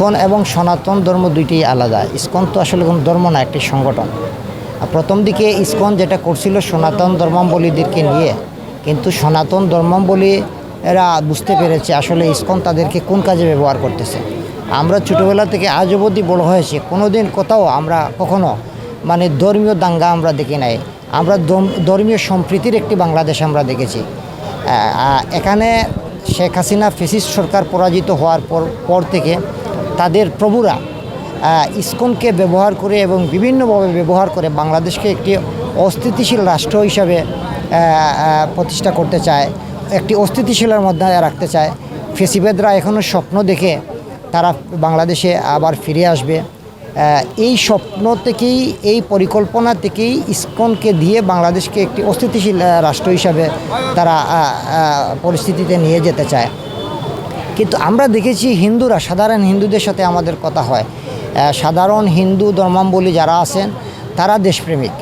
ISKCON এবং সনাতন ধর্ম দুইটি আলাদা। ইসকন তো আসলে কোনো ধর্ম না, একটি সংগঠন। প্রথম দিকে ইসকন যেটা করছিল সনাতন ধর্মাবলীদেরকে নিয়ে, কিন্তু সনাতন ধর্মাবলী এরা বুঝতে পেরেছে আসলে ইসকন তাদেরকে কোন কাজে ব্যবহার করতেছে। আমরা ছোটোবেলা থেকে আজ অবধি বড় হয়েছি কোনো দিন কোথাও আমরা কখনো মানে ধর্মীয় দাঙ্গা আমরা দেখি নাই। আমরা ধর্মীয় সম্প্রীতির একটি বাংলাদেশ আমরা দেখেছি। এখানে শেখ হাসিনা ফেসিস সরকার পরাজিত হওয়ার পর পর থেকে তাদের প্রভুরা ইসকনকে ব্যবহার করে এবং বিভিন্নভাবে ব্যবহার করে বাংলাদেশকে একটি অস্থিতিশীল রাষ্ট্র হিসাবে প্রতিষ্ঠা করতে চায়, একটি অস্থিতিশীলের মধ্যে রাখতে চায়। ফেসিবেদরা এখনও স্বপ্ন দেখে তারা বাংলাদেশে আবার ফিরে আসবে। এই স্বপ্ন থেকেই, এই পরিকল্পনা থেকেই ইসকনকে দিয়ে বাংলাদেশকে একটি অস্থিতিশীল রাষ্ট্র হিসাবে তারা পরিস্থিতিতে নিয়ে যেতে চায়। কিন্তু আমরা দেখেছি হিন্দুরা, সাধারণ হিন্দুদের সাথে আমাদের কথা হয়। সাধারণ হিন্দু ধর্মাবলী যারা আছেন, তারা দেশপ্রেমিক।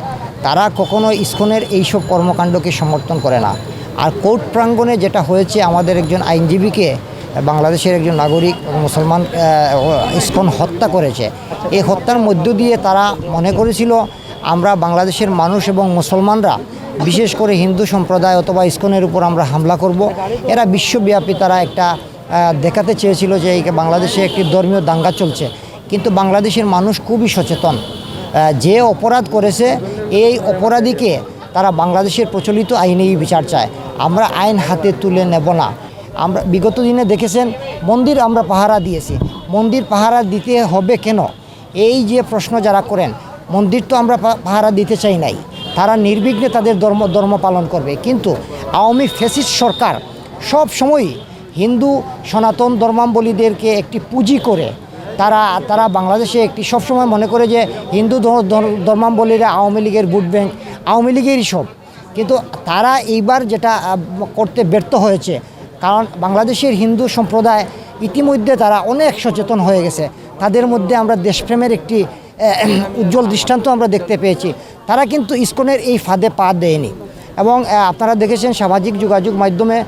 তারা কখনো ইসকনের এইসব কর্মকাণ্ডকে সমর্থন করে না। আর কোর্ট প্রাঙ্গণে যেটা হয়েছে, আমাদের একজন আইনজীবীকে, বাংলাদেশের একজন নাগরিক মুসলমান ইসকন হত্যা করেছে। এই হত্যার মধ্য দিয়ে তারা মনে করেছিল, আমরা বাংলাদেশের মানুষ এবং মুসলমানরা, বিশেষ করে হিন্দু সম্প্রদায় অথবা ইসকনের উপর আমরা হামলা করব। এরা বিশ্বব্যাপী তারা একটা দেখাতে চেয়েছিল যে এই বাংলাদেশে একটি ধর্মীয় দাঙ্গা চলছে। কিন্তু বাংলাদেশের মানুষ খুবই সচেতন। যে অপরাধ করেছে, এই অপরাধীকে তারা বাংলাদেশের প্রচলিত আইনেই বিচার চায়। আমরা আইন হাতে তুলে নেব না। আমরা, বিগত দিনে দেখেছেন, মন্দির আমরা পাহারা দিয়েছি। মন্দির পাহারা দিতে হবে কেন? এই যে প্রশ্ন যারা করেন, মন্দির তো আমরা পাহারা দিতে চাই নাই। তারা নির্বিঘ্নে তাদের ধর্ম ধর্ম পালন করবে। কিন্তু আওয়ামী ফেসিস্ট সরকার সব সময়ই হিন্দু সনাতন ধর্মাবলীদেরকে একটি পুঁজি করে তারা তারা বাংলাদেশে একটি সবসময় মনে করে যে হিন্দু ধর- ধর- ধর্মাবলীরা আওয়ামী লীগের ভোট ব্যাংক, আওয়ামী লীগেরই সব। কিন্তু তারা এইবার যেটা করতে ব্যর্থ হয়েছে, কারণ বাংলাদেশের হিন্দু সম্প্রদায় ইতিমধ্যে তারা অনেক সচেতন হয়ে গেছে। তাদের মধ্যে আমরা দেশপ্রেমের একটি উজ্জ্বল দৃষ্টান্ত আমরা দেখতে পেয়েছি। তারা কিন্তু ইসকনের এই ফাঁদে পা দেয়নি। এবং আপনারা দেখেছেন সামাজিক যোগাযোগ মাধ্যমে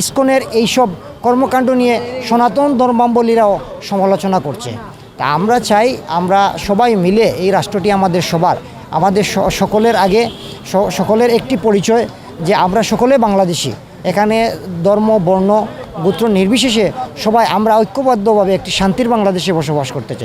ইসকনের এইসব কর্মকাণ্ড নিয়ে সনাতন ধর্মাবলীরাও সমালোচনা করছে। তা আমরা চাই আমরা সবাই মিলে এই রাষ্ট্রটি আমাদের সবার, আমাদের সকলের আগে সকলের একটি পরিচয় যে আমরা সকলে বাংলাদেশি। এখানে ধর্ম, বর্ণ, গোত্র নির্বিশেষে সবাই আমরা ঐক্যবদ্ধভাবে একটি শান্তির বাংলাদেশে বসবাস করতে চাই।